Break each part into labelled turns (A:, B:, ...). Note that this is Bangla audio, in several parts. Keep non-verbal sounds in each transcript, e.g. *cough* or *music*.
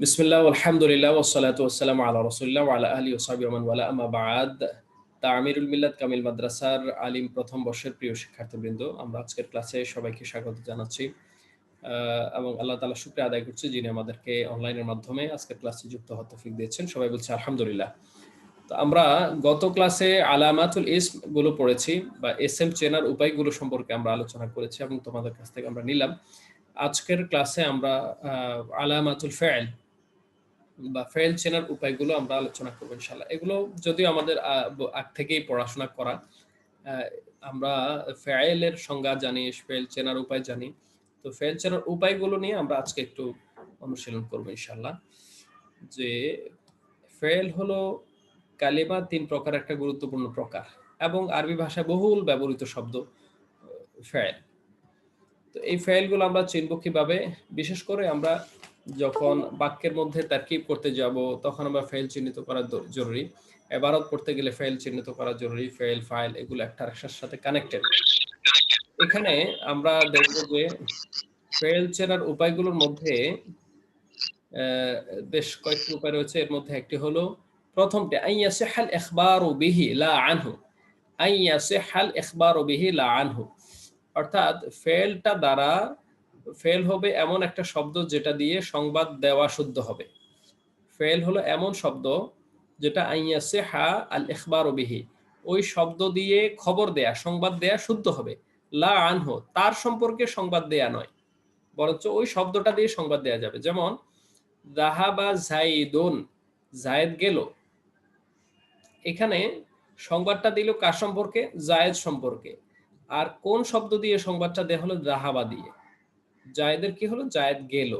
A: বিসমিল্লাহ আলহামদুলিল্লাহ ওসালাত ওসালাম আল্লাহ রসুল্লাহ আলা আলী ওসাবি ওমান ওয়ালা আমা বাদ তামিরুল মিল্লাত কামিল মাদ্রাসার আলিম প্রথম বর্ষের প্রিয় শিক্ষার্থীবৃন্দ আমরা আজকের ক্লাসে সবাইকে স্বাগত জানাচ্ছি এবং আল্লাহ তালা শুক্রিয়া আদায় করছি যিনি আমাদেরকে অনলাইনের মাধ্যমে আজকের ক্লাসে যুক্ত হতে ফিক দিয়েছেন সবাই বলছে আলহামদুলিল্লাহ তো আমরা গত ক্লাসে আলামাতুল ইসমগুলো পড়েছি বা এস এম চেনার উপায়গুলো সম্পর্কে আমরা আলোচনা করেছি এবং তোমাদের কাছ থেকে আমরা নিলাম আজকের ক্লাসে আমরা আলামাতুল ফেল বা ফেল চেনার উপায়গুলো আমরা আলোচনা করব ইনশাল্লাহ এগুলো যদিও আমাদের আগ থেকেই পড়াশোনা করা আমরা ফেলের সংজ্ঞা জানি ফেল চেনার উপায় জানি। তো ফেল চেনার উপায়গুলো নিয়ে আমরা আজকে একটু অনুশীলন করব ইনশাল্লাহ যে ফেল হলো কালিমা তিন প্রকার, একটা গুরুত্বপূর্ণ প্রকার এবং আরবি ভাষায় বহুল ব্যবহৃত শব্দ ফেল তো এই ফেলগুলো আমরা চিনব কীভাবে? বিশেষ করে আমরা যখন বাক্যের মধ্যে তারকিব করতে যাব, তখন আমরা ফেল চিহ্নিত করা জরুরি। এবারত পড়তে গেলে ফেল চিহ্নিত করা জরুরি। ফেল ফাইল এগুলো একটা আরেকটার সাথে কানেক্টেড এখানে আমরা দেখব যে ফেল চেনার উপায়গুলোর মধ্যে বেশ কয়েকটি উপায় রয়েছে। এর মধ্যে একটি হলো, প্রথমটি আইয়া সেহাল এখবার ও বিহি লা আনহু। আইয়া সেহাল এখবার ও বিহি লা আনহু। অর্থাৎ ফেলটা দ্বারা ফেল হবে এমন একটা শব্দ যেটা দিয়ে সংবাদ দেওয়া শুদ্ধ হবে। ফেল হলো এমন শব্দ যেটা আইয়াসে হা আল এখবার বিহি। ওই শব্দ দিয়ে খবর দেয়া, সংবাদ দেয়া শুদ্ধ হবে। লা আনহো, তার সম্পর্কে সংবাদ দেয়া নয়। বরঞ্চ ওই শব্দটা দিয়ে সংবাদ দেয়া যাবে। যেমন জাহাবা জাইদুন জায়েদ গেল এখানে সংবাদটা দিল কার সম্পর্কে? জায়েদ সম্পর্কে। আর কোন শব্দ দিয়ে সংবাদটা দেওয়া হলো? জাহাবা দিয়ে। জায়েদের কি হলো? জায়েদ গেল।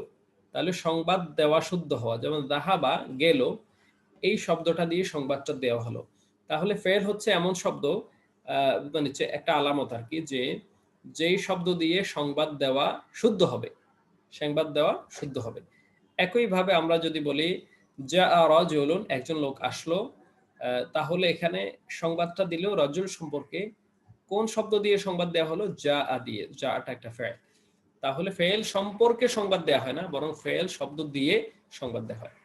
A: তাহলে সংবাদ দেওয়া শুদ্ধ হওয়া, যেমন দাহাবা গেল, এই শব্দটা দিয়ে সংবাদটা দেওয়া হলো। তাহলে ফের হচ্ছে এমন শব্দ মানে একটা আলামত আর কি, যে যেই শব্দ দিয়ে সংবাদ দেওয়া শুদ্ধ হবে, সংবাদ দেওয়া শুদ্ধ হবে। একইভাবে আমরা যদি বলি যা রজুলুন একজন লোক আসলো তাহলে এখানে সংবাদটা দিলেও রজুল সম্পর্কে কোন শব্দ দিয়ে সংবাদ দেওয়া হলো? যা আ দিয়ে যাটা একটা ফেল তাহলে ফেল সম্পর্কে সংবাদ দেয়া হয় না, বরং ফেল শব্দ দিয়ে সংবাদ দেয়া হয়।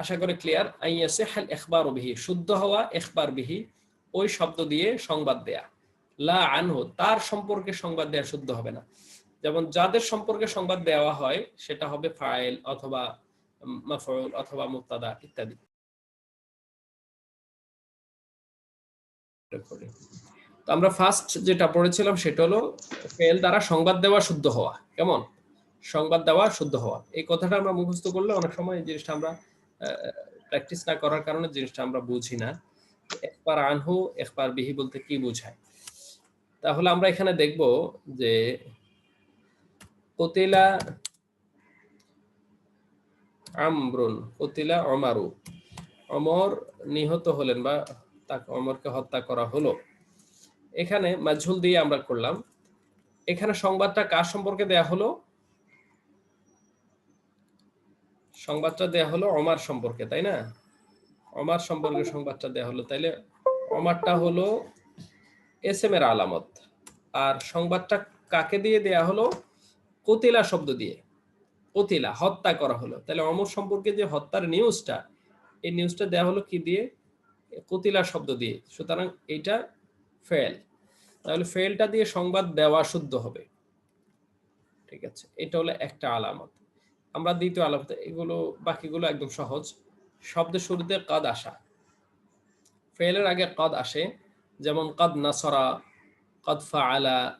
A: আশা করি ক্লিয়ার আইয়াসে হাল এখবার বিহি, শুদ্ধ হওয়া এখবার বিহি, ওই শব্দ দিয়ে সংবাদ দেয়া। লা আনহু, তার সম্পর্কে সংবাদ দেয়া শুদ্ধ হবে না। যেমন যাদের সম্পর্কে সংবাদ দেওয়া হয়, সেটা হবে ফাইল অথবা মাফউল অথবা মুক্তাদা ইত্যাদি। তো আমরা ফার্স্ট যেটা পড়েছিলাম সেটা হলো ফেল দ্বারা সংবাদ দেওয়া শুদ্ধ হওয়া, কেমন? সংবাদ দেওয়া শুদ্ধ হওয়া। এই কথাটা আমরা মুখস্থ করলে অনেক সময় এই জিনিসটা আমরা প্র্যাকটিস না করার কারণে জিনিসটা আমরা বুঝি না। একবার আনহু একবার বিহি বলতে কি বোঝায়? তাহলে আমরা এখানে দেখব যে কতিলা আমরুন, কতিলা অমারু। অমর নিহত হলেন বা তাকে অমরকে হত্যা করা হলো। এখানে মাঝুল দিয়ে আমরা করলাম। এখানে সংবাদটা কার সম্পর্কে দেয়া হলো? সংবাদটা দেয়া হলো অমার সম্পর্কে, তাই না? অমার সম্পর্কে সংবাদটা দেয়া হলো। তাইলে অমারটা হলো এস এম এর আলামত। আর সংবাদটা কাকে দিয়ে দেয়া হলো? কতিলা শব্দ দিয়ে। কতিলা, হত্যা করা হলো। তাহলে অমর সম্পর্কে যে হত্যার নিউজটা এই নিউজটা দেয়া হলো কি দিয়ে? কতিলা শব্দ দিয়ে। সুতরাং এটা ফেল। তাহলে ফেলটা দিয়ে সংবাদ দেওয়া শুদ্ধ হবে। ঠিক আছে, এটা হলো একটা আলামত। আমরা দ্বিতীয় আলামত, এগুলো, বাকিগুলো একদম সহজ। শব্দের শুরুতে কদ আসা। ফেলের আগে কদ আসে, যেমন কদ নাসরা, কদ ফাআলা,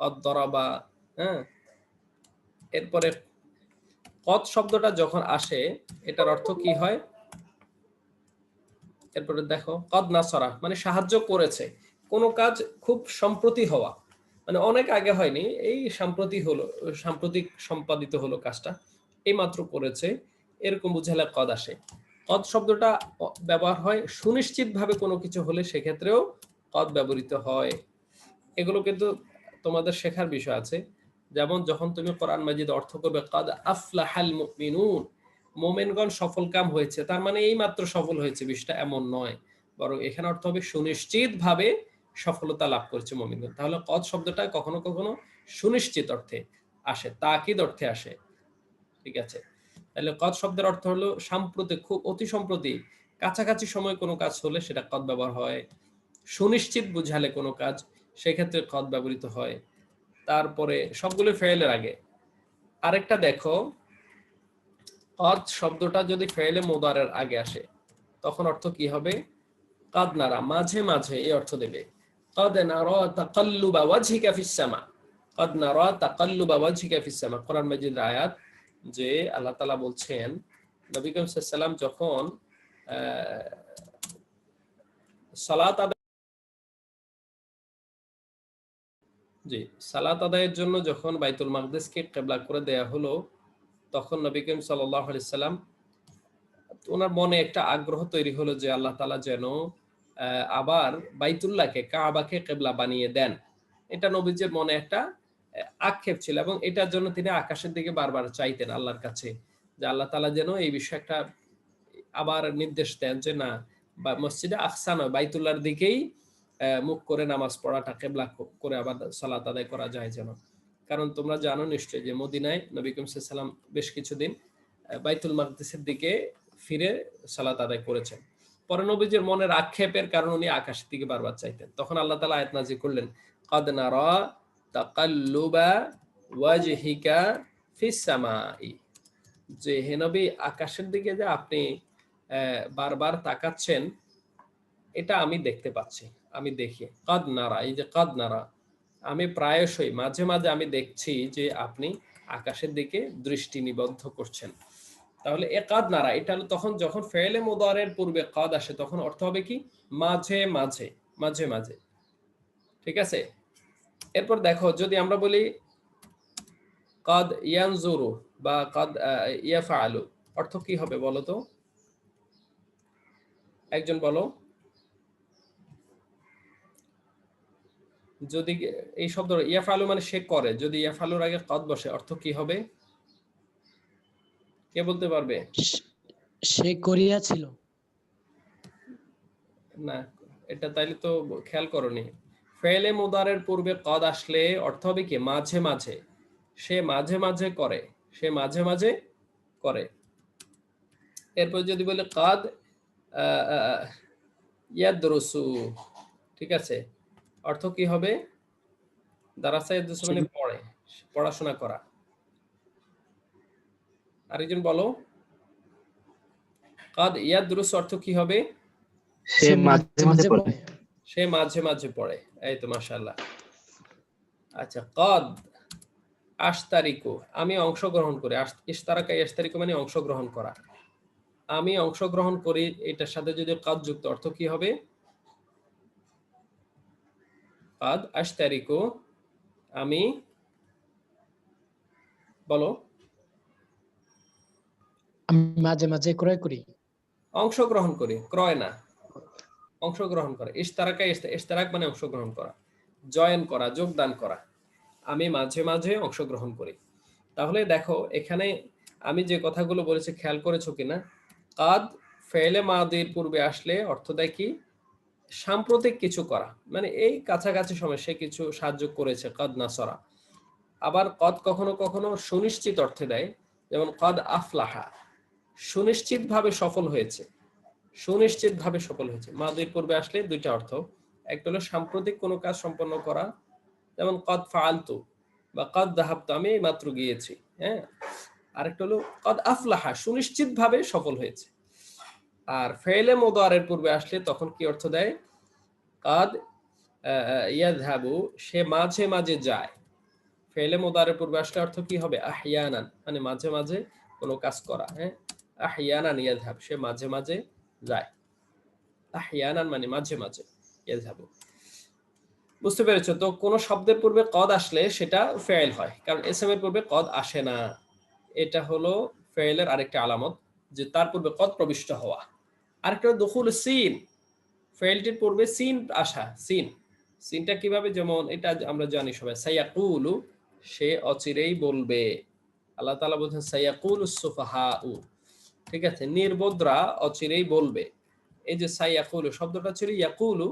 A: কদ দরাবা হ্যাঁ? এরপরে কদ শব্দটা যখন আসে, এটার অর্থ কি হয়? এরপরে দেখো, কদ নাসরা মানে সাহায্য করেছে। কোনো কাজ খুব সম্প্রতি হওয়া। মানে অনেক আগে হয়নি, এই সাম্প্রতি হলো, সাম্প্রতিক সম্পাদিত হলো কাজটা, এই মাত্র করেছে, এরকম বুঝালে কদ আসে। কদ শব্দটা ব্যবহার হয় সুনিশ্চিত ভাবে কোনো কিছু হলে সেক্ষেত্রেও কদ ব্যবহৃত হয়। এগুলো কিন্তু তোমাদের শেখার বিষয় আছে। যেমন যখন তুমি কোরআন মাজিদ অর্থ করবে, কদ আফলাহাল মুমিনুন মোমেনগণ সফল কাম হয়েছে, তার মানে এই মাত্র সফল হয়েছে, বিষয়টা এমন নয়। বরং এখানে অর্থ হবে সুনিশ্চিত ভাবে সফলতা লাভ করেছে মমিনগণ। তাহলে কদ শব্দটা কখনো কখনো সুনিশ্চিত অর্থে আসে, তাকিদ অর্থে আসে। ঠিক আছে? তাহলে কদ শব্দের অর্থ হলো সাম্প্রতিক, খুব অতি সম্প্রতি কাছাকাছি সময় কোনো কাজ হলে সেটা কদ ব্যবহার হয়। সুনিশ্চিত বুঝালে কোনো কাজ সেক্ষেত্রে কদ ব্যবহৃত হয়। তারপরে সবগুলো ফেলের আগে। আরেকটা দেখো, কদ শব্দটা যদি ফেলে মোদারের আগে আসে, তখন অর্থ কি হবে? কাদ নারা, মাঝে মাঝে এই অর্থ দেবে। ওয়াজহিকা ফিস সামা কদ নারা তাকাল্লুবা ওয়াজহিকা ফিস সামা কোরআন মাজিদ আয়াত যে আল্লাহ বলছেন, নবী করিম সাল্লাল্লাহু যখন সালাত জি, সালাত আদায়ের জন্য যখন বাইতুল মাকদেসকে কেবলা করে দেয়া হলো, তখন নবী করিম সাল্লাহ সাল্লাম ওনার মনে একটা আগ্রহ তৈরি হলো যে আল্লাহ তালা যেন আবার বাইতুল্লাহকে, কাবাকে কেবলা বানিয়ে দেন। এটা নবীজের মনে একটা আক্ষেপ ছিল এবং এটার জন্য তিনি আকাশের দিকে বারবার চাইতেন আল্লাহর কাছে যে আল্লাহ তালা যেন এই বিষয়ে একটা আবার নির্দেশ দেন যে না, বা মসজিদে আকসা নয়, বাইতুল্লাহর দিকেই মুখ করে নামাজ পড়াটা, কেবলা করে আবার সালাত আদায় করা যায় যেন। কারণ তোমরা জানো নিশ্চয়ই যে মদিনায় নবী করিম সাল্লাম বেশ কিছুদিন বাইতুল মাকদিসের দিকে ফিরে সালাত আদায় করেছেন। পরে নবীজির মনের আক্ষেপের কারণ উনি আকাশের দিকে বারবার চাইতেন। তখন আল্লাহ তালা আয়াত নাজি করলেন, কদ নারা তাকাল্লুবা ওয়াজহিকা ফিস সামাই। যে হে নবী, আকাশের দিকে যে আপনি বারবার তাকাচ্ছেন, এটা আমি দেখতে পাচ্ছি, আমি দেখি। কাদ নারা, এই যে কাদ নারা, আমি প্রায়শই, মাঝে মাঝে আমি দেখছি যে আপনি আকাশের দিকে দৃষ্টি নিবদ্ধ করছেন। তাহলে এ কাদ নারা, এটা হলো তখন যখন ফেলে মোদারের পূর্বে কাদ আসে, তখন অর্থ হবে কি? মাঝে মাঝে মাঝে মাঝে। ঠিক আছে? এরপর দেখো, যদি আমরা বলি কাদ ইয়ান ইয়ানজুরু বা কাদ ইয়াফা আলু অর্থ কি হবে বলো তো? একজন বলো। যদি এই শব্দ ইয়াফালু মানে সে করে, যদি ইয়াফালুর আগে কদ বসে, অর্থ কি হবে? কে বলতে পারবে?
B: সে করিয়াছিল
A: না এটা তাইলে তো খেয়াল করনি। ফেলে মুদারের পূর্বে কদ আসলে অর্থ হবে কি? মাঝে মাঝে। সে মাঝে মাঝে করে। সে মাঝে মাঝে করে। এরপর যদি বলে কাদ ইয়াদরসু ঠিক আছে? অর্থ কি হবে? দারাসা ইয়াদরসু মানে পড়ে পড়াশোনা করা। আরেকজন বলো। কাদ ইয়াদরুস অর্থ কি হবে?
C: সে মাঝে মাঝে পড়ে।
A: সে মাঝে মাঝে পড়ে। এই তো মাশাআল্লাহ। আচ্ছা কদ আশতারিকু আমি অংশগ্রহণ করি। ইশতারাকা ইশতারিকু মানে অংশগ্রহণ করা। আমি অংশগ্রহণ করি এটার সাথে যদি কাদ যুক্ত অর্থ কি হবে? কাদ আশতারিকু আমি বলো।
B: আমি মাঝে মাঝে ক্রয় করি।
A: অংশগ্রহণ করি, ক্রয় না। অংশগ্রহণ করে, ইশতারাকা ইশতারাক মানে অংশগ্রহণ করা, জয়েন করা, যোগদান করা। আমি মাঝে মাঝে অংশগ্রহণ করি। তাহলে দেখো, এখানে আমি যে কথাগুলো বলেছি, খেয়াল করেছ কিনা? কাদ ফেলে মাদির পূর্বে আসলে অর্থ দেয় কি? সাম্প্রতিক কিছু করা। মানে এই কাছাকাছি সময় সে কিছু সাহায্য করেছে, কদ নাসরা। আবার কদ কখনো কখনো সুনিশ্চিত অর্থে দেয়, যেমন কদ আফলাহা। সুনিশ্চিত ভাবে সফল হয়েছে। সুনিশ্চিত ভাবে সফল হয়েছে। মাদির পূর্বে আসলে দুইটা অর্থ। একটা হলো সাম্প্রতিক কোনো কাজ সম্পন্ন করা, যেমন কদ ফালতু বা কদ দাহাবতু, আমি এই মাত্র গিয়েছি হ্যাঁ? আরেকটা হলো কদ আফলাহা সুনিশ্চিত ভাবে সফল হয়েছে। আর ফেলে মোদারের পূর্বে আসলে তখন কি অর্থ দেয়? কাদ ইয়াদহাবু সে মাঝে মাঝে যায়। ফেলে মোদারের পূর্বে আসলে অর্থ কি হবে? আহিয়ানান মানে মাঝে মাঝে কোনো কাজ করা হ্যাঁ? আহিয়ানান ইয়াদহাব সে মাঝে মাঝে যায়। আহিয়ানান মানে মাঝে মাঝে বুঝতে পেরেছ? তো কোন শব্দের পূর্বে কদ আসলে সেটা ফেল হয়, কারণ এস এর পূর্বে কদ আসে না। এটা হলো ফেলের আরেকটা আলামত, যে তার পূর্বে কদ প্রবিষ্ট হওয়া। আরেকটা দখুল সিন ফেলটির পূর্বে সিন আসা, সিন। সিনটা কীভাবে? যেমন এটা আমরা জানি সবাই, সাইয়াকুলু, সে অচিরেই বলবে। আল্লাহ তালা বলছেন সাইয়াকুল সুফাহা ঠিক আছে? নির্বোধরা অচিরেই বলবে। এই যে সাইয়াকুলু, শব্দটা ছিল ইয়াকুলু,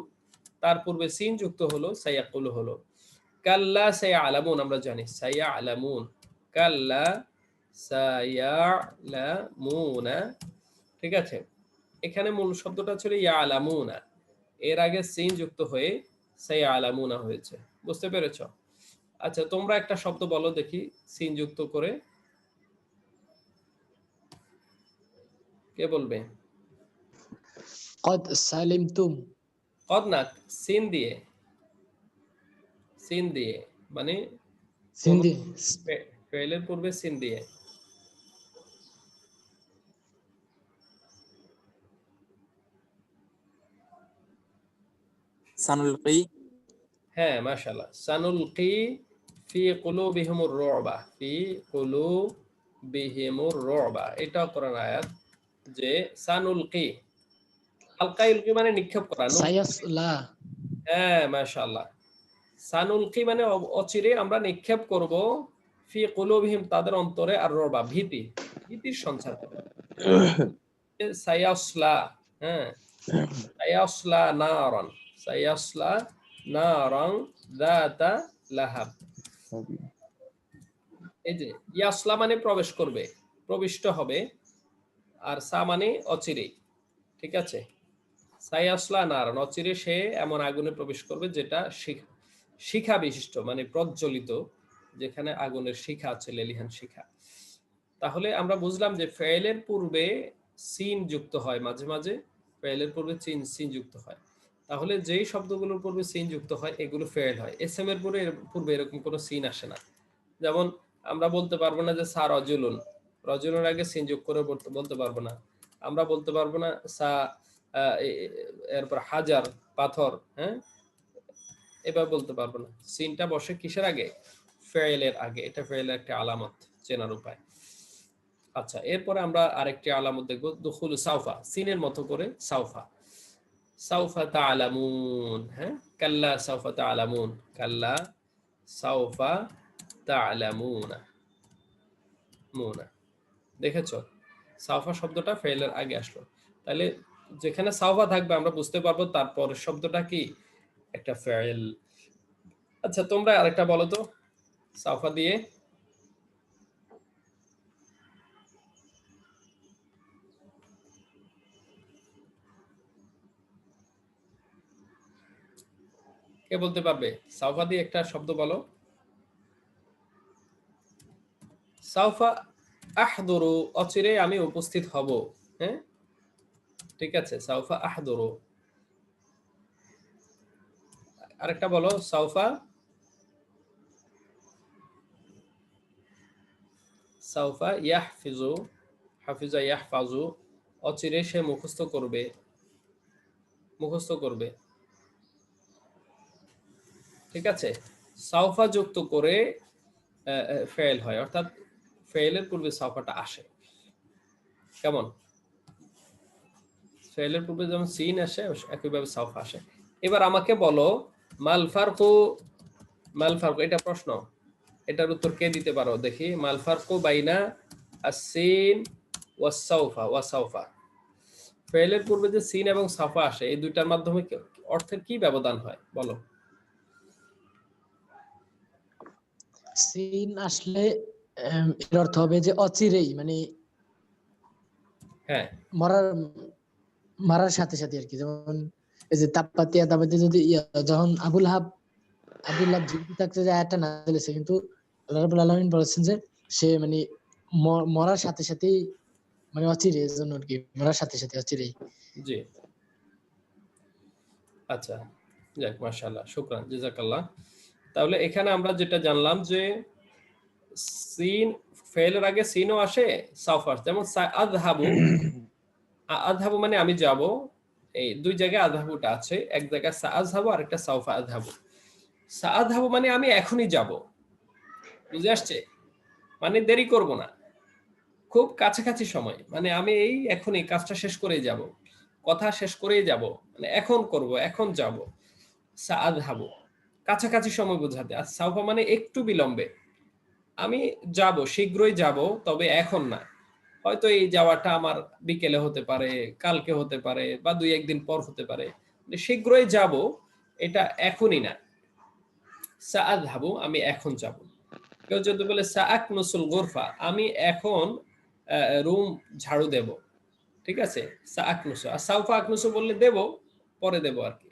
A: তার পূর্বে সিন যুক্ত হলো, সাইয়াকুলু হলো। কাল্লা সাইয়া আলামুন আমরা জানি সাইয়া আলামুন কাল্লা সায়ালামুনা ঠিক আছে? এখানে মূল শব্দটা ছিল ইয়া ইয়ালামুনা। এর আগে সিন যুক্ত হয়ে সায়ালামুনা হয়েছে। বুঝতে পেরেছ? আচ্ছা তোমরা একটা শব্দ বলো দেখি, সিন যুক্ত করে। কে বলবে?
B: কদ সালিম তুম।
A: কদ না সিন দিয়ে। সিন দিয়ে মানে
B: সিন
A: দিয়ে। ফেলের পূর্বে সিন দিয়ে।
D: সানুলকি
A: হ্যাঁ মাশাআল্লাহ। সানুলকি ফি কুলুবিহিমুর রুবা। ফি কুলুবিহিমুর রুবা। এটা কোরআন আয়াত। যে সানুলকি। আলকাইলকি মানে নিক্ষেপ করা
B: সায়াসলা
A: হ্যাঁ মাশাআল্লাহ। সানুলকি মানে অচিরে আমরা নিক্ষেপ করব ফি কুলুবিহিম তাদের অন্তরে আর রবা ভীতি। ভীতির সঞ্চার সায়াসলা হ্যাঁ। সায়াসলা নারন। সায়াসলা নারন দাতা লাহাব। এই যে ইয়াসলা মানে প্রবেশ করবে প্রবিষ্ট হবে। আর সা মানে অচিরে ঠিক আছে? সায়াসলা নারন অচিরে সে এমন আগুনে প্রবেশ করবে যেটা শিখা বিশিষ্ট মানে প্রজ্বলিত, যেখানে আগুনের শিখা আছে, লেলিহান শিখা। তাহলে আমরা বুঝলাম যে ফেলের পূর্বে সিন যুক্ত হয় মাঝে মাঝে ফেলের পূর্বে চিন, সিন যুক্ত হয়। তাহলে যেই শব্দগুলোর পূর্বে সিন যুক্ত হয়, এগুলো ফেল হয়। এস এম এর পূর্বে এরকম কোনো সিন আসে না। যেমন আমরা বলতে পারব না যে সার রজুলুন রজুলের আগে সিন যোগ করে বলতে- পারব না। আমরা বলতে পারব না, সা এরপর হাজার, পাথর হ্যাঁ? এবার বলতে পারব না। সিনটা বসে কিসের আগে? ফেলের আগে। এটা ফেলের একটা আলামত চেনার উপায়। আচ্ছা এরপরে আমরা আরেকটি আলামত দেখব, দুখুল সাউফা সিনের মতো করে সাউফা সাউফা তালামুন হ্যাঁ? কাল্লা সাউফা তালামুন কাল্লা সাউফা তালামুনা মুনা। দেখেছ? সাউফা শব্দটা ফেলের আগে আসলো। তাহলে যেখানে সাউফা থাকবে, আমরা বুঝতে পারব তারপরের শব্দটা কি? একটা ফেল আচ্ছা তোমরা আরেকটা বলো তো সাউফা দিয়ে। কে বলতে পারবে? সাউফা দিয়ে একটা শব্দ বলো। সাউফা আহদরু, অচিরে আমি উপস্থিত হব। হ্যাঁ? ঠিক আছে, সাউফা আহদরু। আরেকটা বলো, সাউফা? সাউফা ইয়াহফিজু, হাফিজা ইয়াহফাজু, অচিরে সে মুখস্থ করবে। মুখস্থ করবে। ঠিক আছে? সাউফা যুক্ত করে ফেল হয়। অর্থাৎ ফেলের পূর্বে সাউফাটা আসে। কেমন? ফেলের পূর্বে যেমন সিন আসে, একইভাবে সাউফা আসে। এবার আমাকে বলো মালফারকু মালফারকু এটা প্রশ্ন। এটার উত্তর কে দিতে পারো? দেখি মালফারকু বাইনা আসিন ওয়াসাউফা ওয়াসাউফা ফেলের পূর্বে যে সিন এবং সাফা আসে, এই দুইটার মাধ্যমে অর্থের কি ব্যবধান হয়? বলো।
B: সিন আসলে এর অর্থ হবে যে অচিরেই মানে
A: হ্যাঁ।
B: মরার মারার সাথে সাথে আর কি। যেমন এই যে তাপ্পাতিয়া তাপাতি যদি যখন আবুল হাব আবুল হাব জীবিত থাকতে যে আয়াতটা না কিন্তু আল্লাহ রাব্বুল আলামিন বলেছেন যে সে মানে মরার সাথে সাথেই মানে অচিরে জন্য আর কি মরার সাথে সাথে অচিরেই।
A: জি। আচ্ছা যাক মাশাআল্লাহ শুকরান জাযাকাল্লাহ। তাহলে এখানে আমরা যেটা জানলাম যে সিন ফেলের আগে সিনও আসে সাফার যেমন সা- আযহাবু আ- আযহাবু মানে আমি যাব। এই দুই জায়গায় আযহাবুটা আছে, এক জায়গায় সা আযহাবু আর একটা সাউফা আযহাবু সা আযহাবু মানে আমি এখনই যাব। বুঝে আসছে? মানে দেরি করব না। খুব কাছাকাছি সময়। মানে আমি এই এখনই কাজটা শেষ করেই যাব। কথা শেষ করেই যাব। মানে এখন করব, এখন যাব। সাআদহাবু কাছাকাছি সময় বোঝাতে। আর সাউফা মানে একটু বিলম্বে। আমি যাব শীঘ্রই যাব তবে এখন না। হয়তো এই যাওয়াটা আমার বিকেলে হতে পারে কালকে হতে পারে বা দুই একদিন পর হতে পারে। মানে শীঘ্রই যাব এটা এখনই না। সাআদহাবু আমি এখন যাব। কেউ যদি বলে সাআক নুসুল গোরফা আমি এখন রুম ঝাড়ু দেব। ঠিক আছে? সাআক নুসু। আর সাউফা আকনুসু বললে দেব পরে দেব আর কি।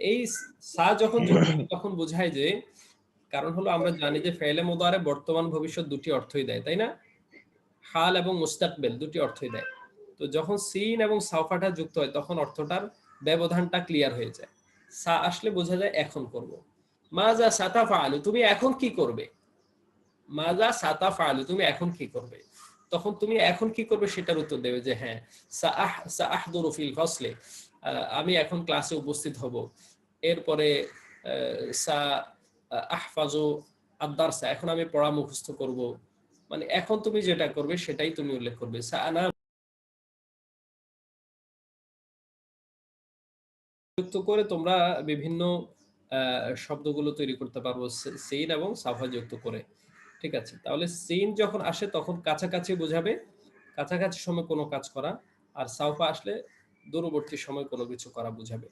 A: এই সা যখন *clears throat* তখন বোঝায় যে কারণ হলো আমরা জানি যে ফেলে মোদারে বর্তমান ভবিষ্যৎ দুটি অর্থই দেয়, তাই না? হাল এবং মুস্তাকবেল দুটি অর্থই দেয়। তো যখন সিন এবং সাউফাটা যুক্ত হয়, তখন অর্থটার ব্যবধানটা ক্লিয়ার হয়ে যায়। সা আসলে বোঝা যায় এখন করব। মাজা সাতা আলু তুমি এখন কি করবে? মাজা সাতা আলু তুমি এখন কি করবে? তখন তুমি এখন কি করবে সেটার উত্তর দেবে যে হ্যাঁ সাআহ সাআহদুরু ফিল ফাসলে আমি এখন ক্লাসে উপস্থিত হব। এরপরে সা আহফাজু আদারসা এখন আমি পড়া মুখস্থ করব। মানে এখন তুমি যেটা করবে সেটাই তুমি উল্লেখ করবে। করে তোমরা বিভিন্ন শব্দগুলো তৈরি করতে পারব সেইন এবং সাফা যুক্ত করে। ঠিক আছে? তাহলে সেইন যখন আসে তখন কাছাকাছি বোঝাবে। কাছাকাছি সময় কোনো কাজ করা, আর সাউফা আসলে দূরবর্তী সময় কোনো কিছু করা বোঝাবে।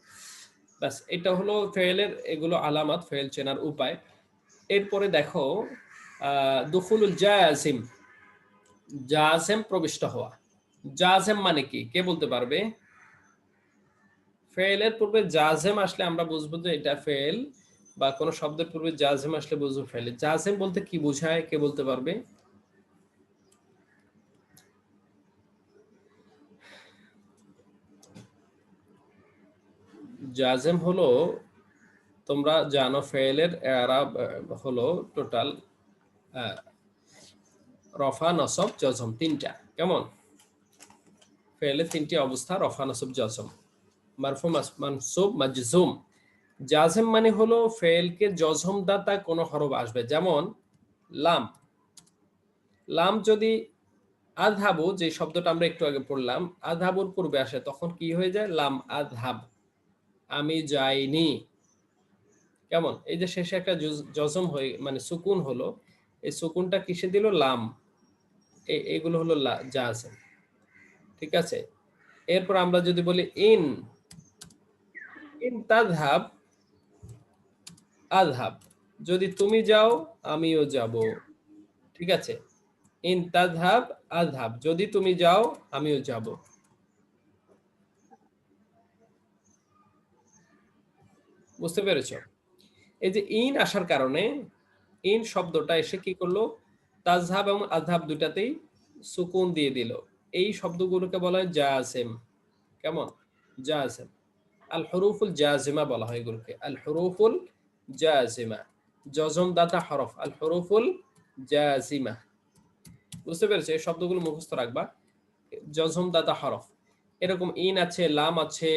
A: ব্যাস এটা হলো ফেলের এগুলো আলামাত ফেল চেনার উপায়। এরপরে দেখো আহ, দুখুলুল জাজিম জাজেম প্রবিষ্ট হওয়া। জাজেম মানে কি? কে বলতে পারবে? ফেলের পূর্বে জাজেম আসলে আমরা বুঝব যে এটা ফেল বা কোনো শব্দের পূর্বে জাজেম আসলে বুঝব ফেলে জাজেম বলতে কি বোঝায়? কে বলতে পারবে? জাজেম হলো, তোমরা জানো ফেলের এরাব হলো টোটাল রফা, নসব, জজম তিনটা। কেমন? ফেলের তিনটি অবস্থা, রফা, নসব, জজম। মারফু মানসুব, মাজজুম। জাজেম মানে হলো ফেলকে জজম দাতা কোনো হরফ আসবে। যেমন, লাম। লাম যদি আধাবু যে শব্দটা আমরা একটু আগে পড়লাম আধাবুর পূর্বে আসে, তখন কি হয়ে যায়? লাম আধাব আমি যাইনি। কেমন? এই যে শেষে একটা জজম হয়ে মানে সুকুন হলো, এই সুকুনটা কিসে দিল? লাম। এ- এগুলো হলো জাজেম। ঠিক আছে? এরপর আমরা যদি বলি ইন ইন তাজহাব, আজহাব। যদি তুমি যাও, আমিও যাব। ঠিক আছে? ইন তাজহাব, আজহাব। যদি তুমি যাও, আমিও যাব। বুঝতে পেরেছ? এই যে ইন আসার কারণে, ইন শব্দটা এসে কি করল? তাজহাব এবং আজহাব দুটাতেই সুকুন দিয়ে দিল। এই শব্দগুলোকে বলা হয় জাসেম। কেমন? জাসেম। আল হরুফুল জাজিমা বলা হয় এগুলোকে। আল হরুফুল জাজিমা জজম দাতা হরফ। আল হরুফুল জাজিমা বুঝতে পেরেছ? এই শব্দগুলো মুখস্থ রাখবা। জজম দাতা হরফ। এরকম ইন আছে, লাম আছে,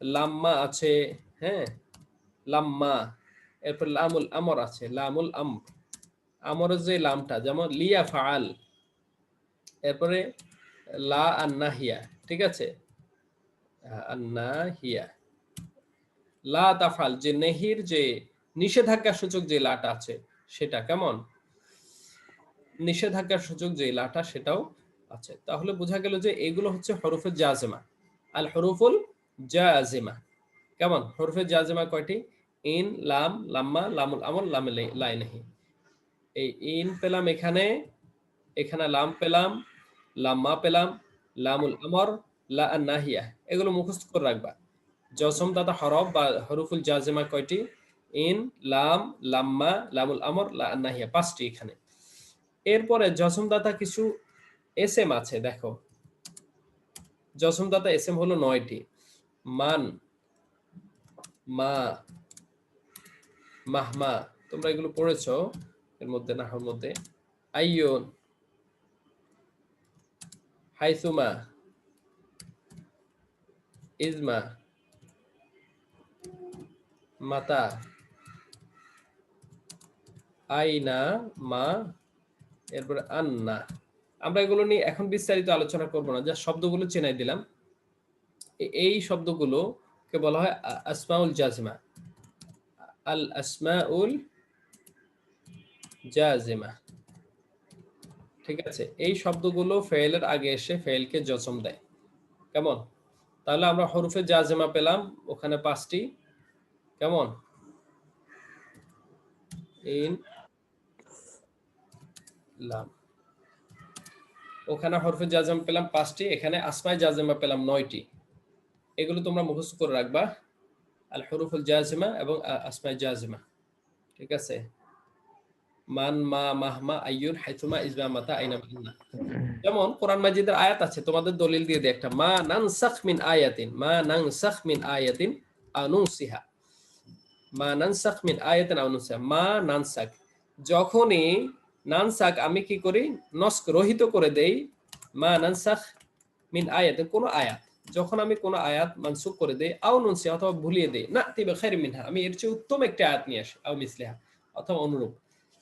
A: লাম্মা আছে হ্যাঁ? লাম্মা, এরপর লামুল আমর আছে, লামুল আম আমরের যে লামটা, যেমন লিয়া ফাআল, এরপরে লা ঠিক আছে? লা তাফাল যে নেহির, যে নিষেধাজ্ঞা সূচক যে লাটা আছে, সেটা কেমন? নিষেধাজ্ঞার সূচক যে লাটা, সেটাও আছে। তাহলে বোঝা গেল যে এগুলো হচ্ছে হরফের জাজেমা। আল হরফুল জাজেমা। কেমন? হরফের জাজেমা কয়টি? ইন, লাম, লাম্মা, লামুল আমল, লামে লাইনহি এই ইন পেলাম এখানে এখানে লাম পেলাম, লাম্মা পেলাম, লামুল আমর, লা নাহিয়া। এগুলো মুখস্থ করে রাখবা। জসম দাদা হরফ বা হরফুল জাজেমা কয়টি? ইন, লাম, লাম্মা, লামুল আমর, লা নাহিয়া। পাঁচটি এখানে। এরপরে জসম দাতা কিছু এস এম আছে, দেখো। জসম দাতা এস এম হলো নয়টি। মান, মা মাহমা, তোমরা এগুলো পড়েছো? এর মধ্যে, নাহর মধ্যে। আইয়ুন। হাইসুমা। ইজমা। মাতা। আইনা, মা। এরপরে আন্না। আমরা এগুলো নিয়ে এখন বিস্তারিত আলোচনা করব না যা শব্দগুলো চেনাই দিলাম। এই শব্দগুলো কে বলা হয় আসমাউল জাজমা। আল আসমাউল জাজিমা। ঠিক আছে? এই শব্দগুলো ফেলের আগে এসে ফেলকে জসম দেয়। কেমন? তাহলে আমরা হরফে জাজেমা পেলাম, ওখানে পাঁচটি। কেমন? ইন, লাম। ওখানে হরফে জাজম পেলাম পাঁচটি, এখানে আসমায় জাজেমা পেলাম নয়টি। এগুলো তোমরা মুখস্থ করে রাখবা। আল হরুফুল জাজিমা এবং আ- আসমায় জাজিমা। ঠিক আছে? মান, মা, মাহমা, আইয়ুন হাইথুমা ইজমা, মাতা, আইনা যেমন কোরআন মাজিদের আয়াত আছে, তোমাদের দলিল দিয়ে দিই একটা, মা নানসাখ মিন আয়াতিন, মা নানসাখ মিন আয়াতিন আনুসিহা মা নানসাখ মিন আয়াতিন আনুসিহা মা নানসাখ। যখনই নানসাক আমি কি করি? নস্ক রহিত করে দেই, মা নানসাখ মিন আয়াতিন, কোন আয়াত। যখন আমি কোন আয়াত মানসুখ করে দেই, আও নুনসি অথবা ভুলিয়ে দেই, না, তিবে খাইর মিনহা, আমি এর চেয়ে উত্তম একটা আয়াত নিয়ে আসি, আও মিসলিহা, অথবা অনুরূপ।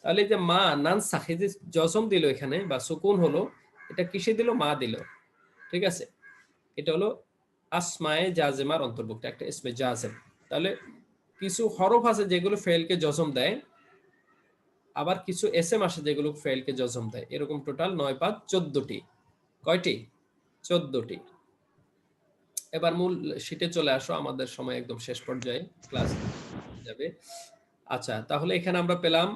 A: তাহলে যে মা নানসাখ এই যে জজম দিল এখানে বা সুকুন হলো, এটা কিসে দিল? মা দিল। ঠিক আছে? এটা হলো আসমায়ে জাজেমার অন্তর্ভুক্ত, একটা ইসমে জাজেম তাহলে কিছু হরফ আছে যেগুলো ফেলকে জজম দেয়, আবার কিছু এস এম আসে যেগুলো ফেলকে জজম দেয়। এরকম টোটাল নয় পাঁচ চোদ্দটি। কয়টি? চোদ্দটি। এবার মূল শীটে চলে আসো, আমাদের সময় একদম শেষ পর্যায়ে ক্লাস যাবে। আচ্ছা তাহলে এখানে আমরা পেলাম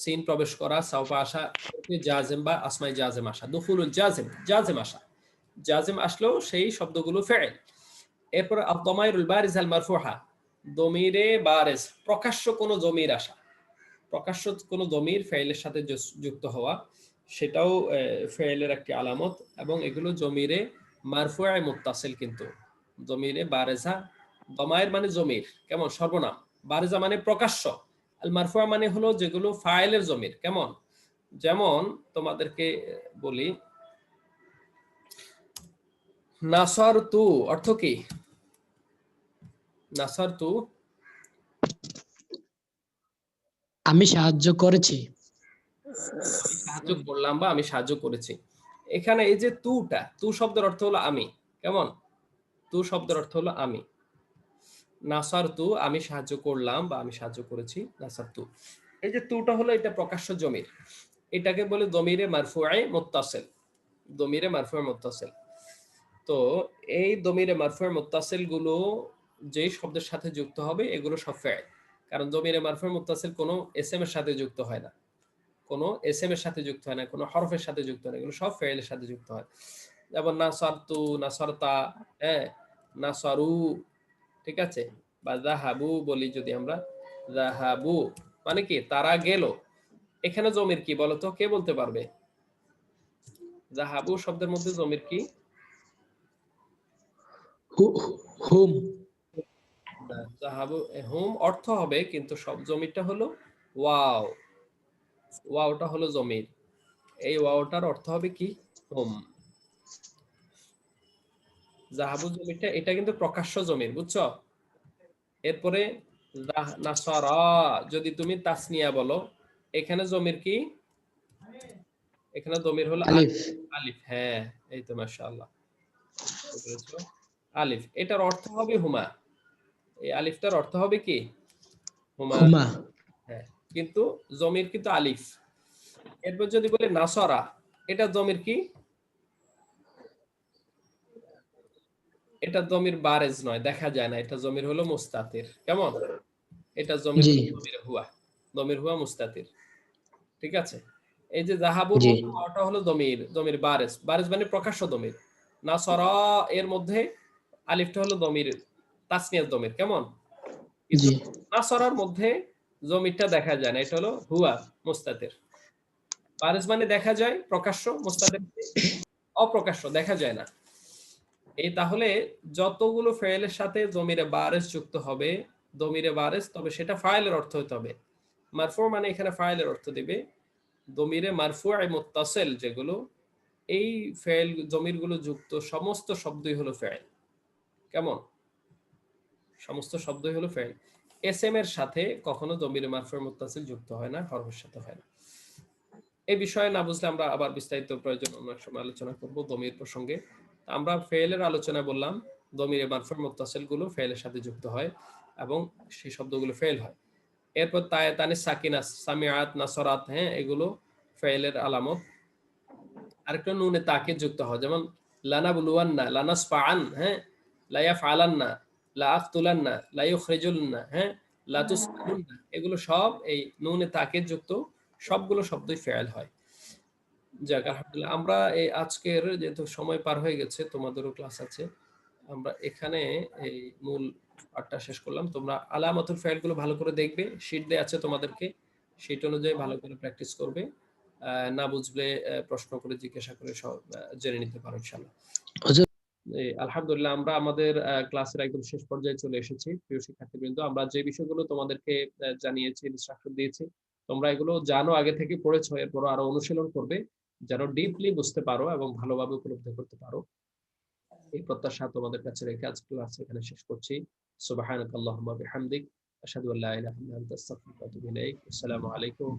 A: সিন প্রবেশ করা সাউফা আসা জাজেম বা আসমাই জাজেম আসা, দুফুলুল জাজেম জাজেম আসা। জাজেম আসলেও সেই শব্দগুলো ফেল। এরপর দমাইরুল বারিজ আল মারফুহা দমিরে বারেজ, প্রকাশ্য কোনো জমির আসা। প্রকাশ্য কোনো জমির ফেইলের সাথে যুক্ত হওয়া, সেটাও ফেইলের একটি আলামত এবং এগুলো জমিরে মারফুয়ায় মুত্তাসিল কিন্তু। জমিরে বারেজা দমায়ের মানে জমির কেমন? সর্বনাম। বারেজা মানে প্রকাশ্য। আল মারফুয়া মানে হলো যেগুলো ফাইলের জমির কেমন? যেমন তোমাদেরকে বলি নাসর তু অর্থ কি? নাসর তু
B: আমি সাহায্য করেছি।
A: সাহায্য করলাম বা আমি সাহায্য করেছি। এখানে এই যে তুটা, তু শব্দের অর্থ হলো আমি। কেমন? তু শব্দের অর্থ হলো আমি। নাসার তু, আমি সাহায্য করলাম বা আমি সাহায্য করেছি, নাসার তু। এই যে তুটা হলো এটা প্রকাশ্য জমির। এটাকে বলে দমিরে মারফুআই মুত্তাসিল। দমিরে মারফুআ মুত্তাসিল। তো এই দমিরে মারফুআ মুত্তাসিলগুলো যেই শব্দের সাথে যুক্ত হবে, এগুলো সব ফেল কারণ দমিরে মারফুআ মুত্তাসিল কোনো এস এম এর সাথে যুক্ত হয় না। কোনো এস এম এর সাথে যুক্ত হয় না কোনো হরফের সাথে যুক্ত হয় না এগুলো সব ফেলের সাথে যুক্ত হয়। যেমন নাসারতু নাসরতা হ্যাঁ নাসারু ঠিক আছে? বা জাহাবু বলি যদি আমরা জাহাবু মানে কি? তারা গেল। এখানে জমির কি বলতো? কে বলতে পারবে? জাহাবু শব্দের মধ্যে জমির কি?
B: হুম।
A: জাহাবু হুম অর্থ হবে কিন্তু সব জমিটা হলো ওয়াও। ওয়াওটা হলো জমির। এই ওয়াওটার অর্থ হবে কি? হুম। জাহাবু জমিটা এটা কিন্তু প্রকাশ্য জমির বুঝছ? এরপরে যদি তুমি তাসনিয়া বলো এখানে জমির কি? এখানে জমির হলো
B: আলিফ।
A: আলিফ হ্যাঁ এই তো মাশাআল্লাহ। আলিফ এটার অর্থ হবে হুমা। এই আলিফটার অর্থ হবে কি? হুমা। কিন্তু জমির কিন্তু আলিফ। এরপর যদি বলে নাসরা এটা জমির কি? এটা জমির বারেজ নয় দেখা যায় না এটা জমির হলো মুস্তাতির। কেমন? এটা জমির জমির হুয়া জমির হুয়া মুস্তাতির। ঠিক আছে? এই যে জাহাবুর। ওটা হলো জমির জমির বারেজ। বারেজ মানে প্রকাশ্য জমির। নাসরা এর মধ্যে আলিফটা হলো জমির তাসনিয়ার জমির। কেমন? নাসরার মধ্যে জমিটা দেখা যায় না। এটা হলো হুয়া মোস্তাদের। বারেজ মানে দেখা যায়, প্রকাশ্য মোস্তাদের অপ্রকাশ্য, দেখা যায় না। এই তাহলে যতগুলো ফেলের সাথে জমিরে বারেজ যুক্ত হবে দমিরে বারেজ, তবে সেটা ফাইলের অর্থ হতে হবে। মারফু মানে এখানে ফাইলের অর্থ দিবে। দমিরে মারফু মুত্তাসিল, যেগুলো এই ফেল জমিরগুলো যুক্ত সমস্ত শব্দই হলো ফেল কেমন? সমস্ত শব্দই হলো ফেল এস এম এর সাথে কখনো জমির মারফুর মুত্তাসিল যুক্ত হয় না, হরফের সাথে হয় না। এই বিষয়ে না বুঝলে আমরা আবার বিস্তারিত প্রয়োজন অন্য সময় আলোচনা করব দমির প্রসঙ্গে। আমরা ফেলের আলোচনা বললাম, দমিরে মারফুর মুত্তাসিলগুলো ফেলের সাথে যুক্ত হয় এবং সেই শব্দগুলো ফেল হয়। এরপর তায় তানে সাকিনাস সামিয়াত, নাসরাত হ্যাঁ এগুলো ফেলের আলামত। আরেকটা নুনে তাকে যুক্ত হয়, যেমন লানা বুলুয়ান্না লানাস ফাআন হ্যাঁ লাইয়া ফালান্না লা আফতুলান্না লা ইউখরিজুলনা হ্যাঁ? তুসআলুন্না এগুলো সব এই নুনে তাকে যুক্ত সবগুলো শব্দই ফেল হয়। যাক আলহামদুলিল্লাহ আমরা এই আজকের যেহেতু সময় পার হয়ে গেছে তোমাদেরও ক্লাস আছে আমরা এখানে এই মূল পাঠটা শেষ করলাম। তোমরা আলামতুল ফাইলগুলো ভালো করে দেখবে শীট দেয়া আছে তোমাদেরকে শীট অনুযায়ী ভালো করে প্র্যাকটিস করবে আহ, না বুঝলে প্রশ্ন করে জিজ্ঞাসা করে সব জেনে নিতে পারো। এই আলহামদুলিল্লাহ আমরা আমাদের ক্লাসের একদম শেষ পর্যায়ে চলে এসেছি, প্রিয় শিক্ষার্থীবৃন্দ। আমরা যে বিষয়গুলো তোমাদেরকে জানিয়েছি ইনস্ট্রাকশন দিয়েছি, তোমরা এগুলো জানো, আগে থেকে পড়েছো এরপর আরও অনুশীলন করবে, যেন ডিপলি বুঝতে পারো এবং ভালোভাবে উপলব্ধি করতে পারো। এই প্রত্যাশা তোমাদের কাছে রেখে ক্লাস এখানে শেষ করছি। সুবহানাকাল্লাহুম্মা আসসালামু আলাইকুম।